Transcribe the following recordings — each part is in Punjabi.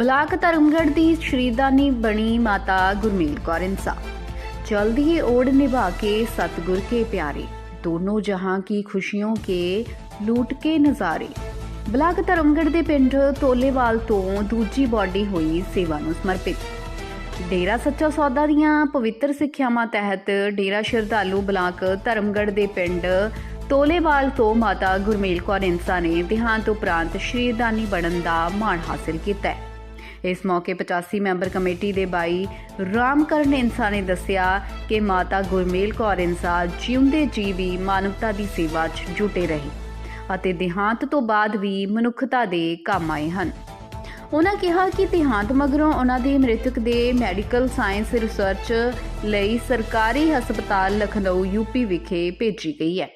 ਬਲਾਕ ਧਰਮਗੜ੍ਹ ਦੀ ਸ਼੍ਰੀਦਾਨੀ ਬਣੀ ਮਾਤਾ ਗੁਰਮੇਲ ਕੌਰ ਇਨਸਾਫ। ਜਲਦੀ ਹੀ ਓੜ ਨਿਭਾ ਕੇ ਸਤਗੁਰ ਕੇ ਪਿਆਰੇ। ਦੋਨੋ ਜਹਾਂ ਕੀ ਖੁਸ਼ੀਆਂ ਕੇ ਲੂਟ ਕੇ ਨਜ਼ਾਰੇ। ਬਲਾਕ ਧਰਮਗੜ੍ਹ ਦੇ ਪਿੰਡ ਤੋਲੇਵਾਲ ਤੋਂ ਦੂਜੀ ਬਾਡੀ ਹੋਈ ਸੇਵਾ ਨੂੰ ਸਮਰਪਿਤ। ਡੇਰਾ ਸੱਚਾ ਸੌਦਾ ਦੀਆਂ ਪਵਿੱਤਰ ਸਿੱਖਿਆਵਾਂ ਤਹਿਤ ਡੇਰਾ ਸ਼ਰਧਾਲੂ ਬਲਾਕ ਧਰਮਗੜ੍ਹ ਦੇ ਪਿੰਡ ਤੋਲੇਵਾਲ ਤੋਂ ਮਾਤਾ ਗੁਰਮੇਲ ਕੌਰ ਇਨਸਾ ਨੇ ਦੇਹਾਂਤ ਉਪਰਾਂਤ ਸ਼੍ਰੀਦਾਨੀ ਬਣਨ ਦਾ ਮਾਣ ਹਾਸਲ ਕੀਤਾ ਇਸ ਮੌਕੇ 85 ਮੈਂਬਰ ਕਮੇਟੀ ਦੇ ਬਾਈ ਰਾਮਕਰਨ ਇੰਸਾ ਨੇ ਦੱਸਿਆ ਕਿ ਮਾਤਾ ਗੁਰਮੇਲ ਕੌਰ ਇੰਸਾ ਜਿਉਂਦੇ ਜੀ ਵੀ ਮਾਨਵਤਾ ਦੀ ਸੇਵਾ 'ਚ ਜੁਟੇ ਰਹੇ ਅਤੇ ਦੇਹਾਂਤ ਤੋਂ ਬਾਅਦ ਵੀ ਮਨੁੱਖਤਾ ਦੇ ਕੰਮ ਆਏ ਹਨ। ਉਹਨਾਂ ਕਿਹਾ ਕਿ ਦੇਹਾਂਤ ਮਗਰੋਂ ਉਹਨਾਂ ਦੀ ਮ੍ਰਿਤਕ ਦੇ ਮੈਡੀਕਲ ਸਾਇੰਸ ਰਿਸਰਚ ਲਈ ਸਰਕਾਰੀ ਹਸਪਤਾਲ ਲਖਨਊ ਯੂਪੀ ਵਿਖੇ ਭੇਜੀ ਗਈ ਹੈ।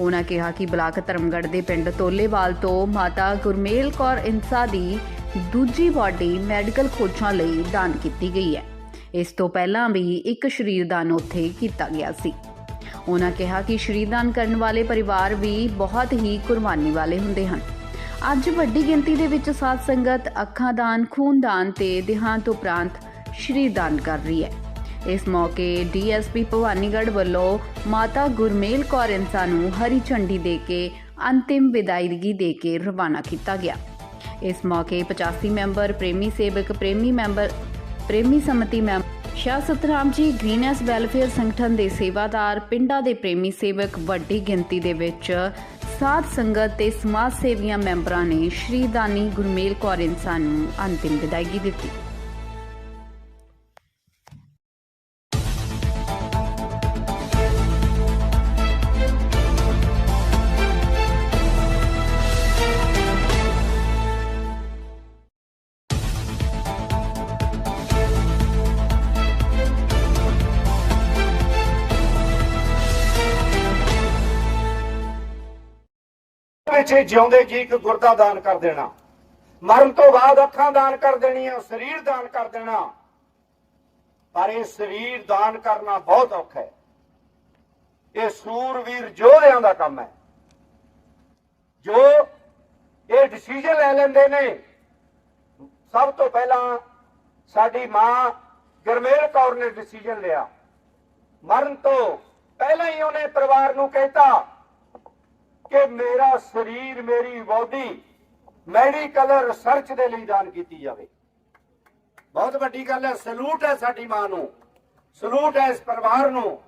ਉਹਨਾਂ ਕਿਹਾ ਕਿ ਬਲਾਕ ਧਰਮਗੜ੍ਹ ਦੇ ਪਿੰਡ ਤੋਲੇਵਾਲ ਤੋਂ ਮਾਤਾ ਗੁਰਮੇਲ ਕੌਰ ਇੰਸਾ ਦੀ ਦੂਜੀ ਬਾਡੀ ਮੈਡੀਕਲ ਖੋਜਾਂ ਲਈ ਦਾਨ ਕੀਤੀ ਗਈ ਹੈ। ਇਸ ਤੋਂ ਪਹਿਲਾਂ ਵੀ ਇੱਕ ਸ਼ਰੀਰਦਾਨ ਉੱਥੇ ਕੀਤਾ ਗਿਆ ਸੀ। ਉਹਨਾਂ ਕਿਹਾ ਕਿ ਸ਼ਰੀਰਦਾਨ ਕਰਨ ਵਾਲੇ ਪਰਿਵਾਰ ਵੀ ਬਹੁਤ ਹੀ ਕੁਰਬਾਨੀ ਵਾਲੇ ਹੁੰਦੇ ਹਨ। ਅੱਜ ਵੱਡੀ ਗਿਣਤੀ ਦੇ ਵਿੱਚ ਸਾਧ ਸੰਗਤ, ਅੱਖਾਂ ਦਾਨ, ਖੂਨ ਦਾਨ ਤੇ ਦੇਹਾਂਤ ਉਪਰੰਤ ਸ਼ਰੀਰਦਾਨ ਕਰ ਰਹੀ ਹੈ। ਇਸ ਮੌਕੇ ਡੀਐਸਪੀ ਭਵਾਨੀਗੜ੍ਹ ਵੱਲੋਂ ਮਾਤਾ ਗੁਰਮੇਲ ਕੌਰ ਇੰਸਾ ਨੂੰ ਹਰੀ ਝੰਡੀ ਦੇ ਕੇ ਅੰਤਿਮ ਵਿਦਾਇਗੀ ਦੇ ਕੇ ਰਵਾਨਾ ਕੀਤਾ ਗਿਆ। ਇਸ ਮੌਕੇ 85 ਮੈਂਬਰ, ਪ੍ਰੇਮੀ ਸੇਵਕ, ਪ੍ਰੇਮੀ ਮੈਂਬਰ, ਪ੍ਰੇਮੀ ਸਮਿਤੀ ਮੈਂਬਰ, ਸ਼ਾਹ ਸਤਰਾਮ ਜੀ ਗ੍ਰੀਨੈਸ ਵੈਲਫੇਅਰ ਸੰਗਠਨ ਦੇ ਸੇਵਾਦਾਰ, ਪਿੰਡਾਂ ਦੇ ਪ੍ਰੇਮੀ ਸੇਵਕ, ਵੱਡੀ ਗਿਣਤੀ ਦੇ ਵਿੱਚ ਸਾਧ ਸੰਗਤ ਤੇ ਸਮਾਜ ਸੇਵੀਆਂ ਮੈਂਬਰਾਂ ਨੇ ਸ਼੍ਰੀ ਦਾਨੀ ਗੁਰਮੇਲ ਕੌਰ ਇੰਸਾ ਨੂੰ ਅੰਤਿਮ ਵਿਦਾਇਗੀ ਦਿੱਤੀ। ਵਿੱਚ ਜਿਉਂਦੇ ਜੀ, ਇੱਕ ਗੁਰਦਾ ਦਾਨ ਕਰ ਦੇਣਾ। ਮਰਨ ਤੋਂ ਬਾਅਦ ਅੱਖਾਂ ਦਾਨ ਕਰ ਦੇਣੀਆਂ, ਸਰੀਰ ਦਾਨ ਕਰ ਦੇਣਾ। ਪਰ ਇਹ ਸਰੀਰ ਦਾਨ ਕਰਨਾ ਬਹੁਤ ਔਖਾ ਹੈ। ਇਹ ਸੂਰਵੀਰ ਯੋਧਿਆਂ ਦਾ ਕੰਮ ਹੈ। ਜੋ ਇਹ ਡਿਸੀਜਨ ਲੈ ਲੈਂਦੇ ਨੇ, ਸਭ ਤੋਂ ਪਹਿਲਾਂ ਸਾਡੀ ਮਾਂ ਗਰਮੇਲ ਕੌਰ ਨੇ ਡਿਸੀਜਨ ਲਿਆ। ਮਰਨ ਤੋਂ ਪਹਿਲਾਂ ਹੀ ਉਹਨੇ ਪਰਿਵਾਰ ਨੂੰ ਕਹਿਤਾ ਕਿ ਮੇਰਾ ਸਰੀਰ ਮੇਰੀ ਬੋਡੀ ਮੈਡੀਕਲ ਰਿਸਰਚ ਦੇ ਲਈ ਦਾਨ ਕੀਤੀ ਜਾਵੇ। ਬਹੁਤ ਵੱਡੀ ਗੱਲ ਹੈ, ਸਲੂਟ ਹੈ ਸਾਡੀ ਮਾਂ ਨੂੰ, ਸਲੂਟ ਹੈ ਇਸ ਪਰਿਵਾਰ ਨੂੰ।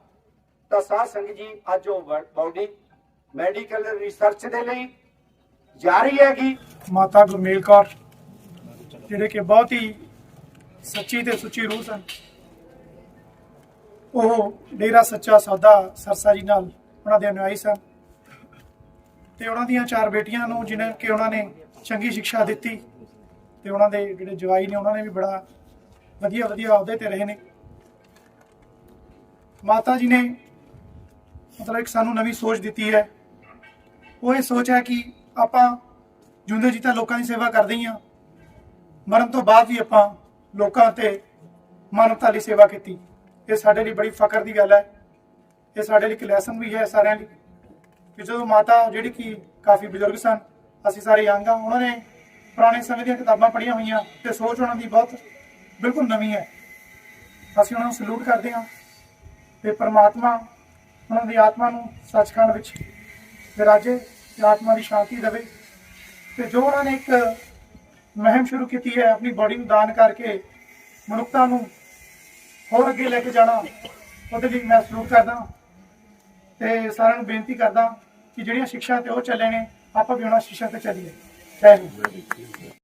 ਤਾਂ ਸਾਧ ਸੰਗਤ ਜੀ, ਅੱਜ ਉਹ ਬਾਡੀ ਮੈਡੀਕਲ ਰਿਸਰਚ ਦੇ ਲਈ ਜਾਰੀ ਹੈਗੀ। ਮਾਤਾ ਗੁਰਮੇਲ ਕੌਰ, ਜਿਹੜੇ ਕਿ ਬਹੁਤ ਹੀ ਸੱਚੀ ਤੇ ਸੁੱਚੀ ਰੂਹ ਸਨ। ਉਹ ਡੇਰਾ ਸੱਚਾ ਸੌਦਾ ਸਰਸਾ ਜੀ ਨਾਲ ਉਹਨਾਂ ਦੇ ਅਨੁਆਈ ਸਨ। ਤੇ ਉਹਨਾਂ ਦੀਆਂ ਚਾਰ ਬੇਟੀਆਂ ਨੂੰ ਜਿਨ੍ਹਾਂ ਕਿ ਉਹਨਾਂ ਨੇ ਚੰਗੀ ਸਿੱਖਿਆ ਦਿੱਤੀ ਤੇ ਉਹਨਾਂ ਦੇ ਜਿਹੜੇ ਜਵਾਈ ਨੇ ਉਹਨਾਂ ਨੇ ਵੀ ਬੜਾ ਵਧੀਆ ਵਧੀਆ ਅਹੁਦੇ ਤੇ ਰਹੇ ਨੇ। ਮਾਤਾ ਜੀ ਨੇ ਮਤਲਬ ਇੱਕ ਸਾਨੂੰ ਨਵੀਂ ਸੋਚ ਦਿੱਤੀ ਹੈ। ਉਹ ਇਹ ਸੋਚ ਹੈ ਕਿ ਆਪਾਂ ਜਿਉਂਦੇ ਜੀ ਤਾਂ ਲੋਕਾਂ ਦੀ ਸੇਵਾ ਕਰਦੇ ਹੀ ਆ ਮਰਨ ਤੋਂ ਬਾਅਦ ਵੀ ਆਪਾਂ ਲੋਕਾਂ ਤੇ ਮਾਨਵਤਾ ਲਈ ਸੇਵਾ ਕੀਤੀ। ਇਹ ਸਾਡੇ ਲਈ ਬੜੀ ਫਖਰ ਦੀ ਗੱਲ ਹੈ। ਇਹ ਸਾਡੇ ਲਈ ਇੱਕ ਲੈਸਨ ਵੀ ਹੈ ਸਾਰਿਆਂ ਲਈ। ਕਿ ਜਦੋਂ ਮਾਤਾ ਜਿਹੜੀ ਕਿ ਕਾਫੀ ਬਜ਼ੁਰਗ ਸਨ, ਅਸੀਂ ਸਾਰੇ ਯੰਗ ਆ, ਉਹਨਾਂ ਨੇ ਪੁਰਾਣੇ ਸਮੇਂ ਦੀਆਂ ਕਿਤਾਬਾਂ ਪੜ੍ਹੀਆਂ ਹੋਈਆਂ ਤੇ ਸੋਚ ਉਹਨਾਂ ਦੀ ਬਹੁਤ ਬਿਲਕੁਲ ਨਵੀਂ ਹੈ। ਅਸੀਂ ਉਹਨਾਂ ਨੂੰ ਸਲੂਟ ਕਰਦੇ ਹਾਂ ਤੇ ਪਰਮਾਤਮਾ ਉਹਨਾਂ ਦੀ ਆਤਮਾ ਨੂੰ ਸੱਚਖੰਡ ਵਿੱਚ ਵਿਰਾਜੇ ਤੇ ਆਤਮਾ ਦੀ ਸ਼ਾਂਤੀ ਦੇਵੇ। ਤੇ ਜੋ ਉਹਨਾਂ ਨੇ ਇੱਕ ਮਹਿਮ ਸ਼ੁਰੂ ਕੀਤੀ ਹੈ, ਆਪਣੀ ਬਾਡੀ ਨੂੰ ਦਾਨ ਕਰਕੇ ਮਨੁੱਖਤਾ ਨੂੰ ਹੋਰ ਅੱਗੇ ਲੈ ਕੇ ਜਾਣਾ, ਉਹਦੇ ਲਈ ਮੈਂ ਸਲੂਟ ਕਰਦਾ ਤੇ ਸਾਰਿਆਂ ਨੂੰ ਬੇਨਤੀ ਕਰਦਾ ਕਿ ਜਿਹੜੀਆਂ ਸਿੱਖਿਆ ਤੇ ਉਹ ਚੱਲੇ ਨੇ, ਆਪਾਂ ਵੀ ਉਹਨਾਂ ਸਿੱਖਿਆ ਤੇ ਚੱਲੀਏ। ਜੈ ਹਿੰਦ।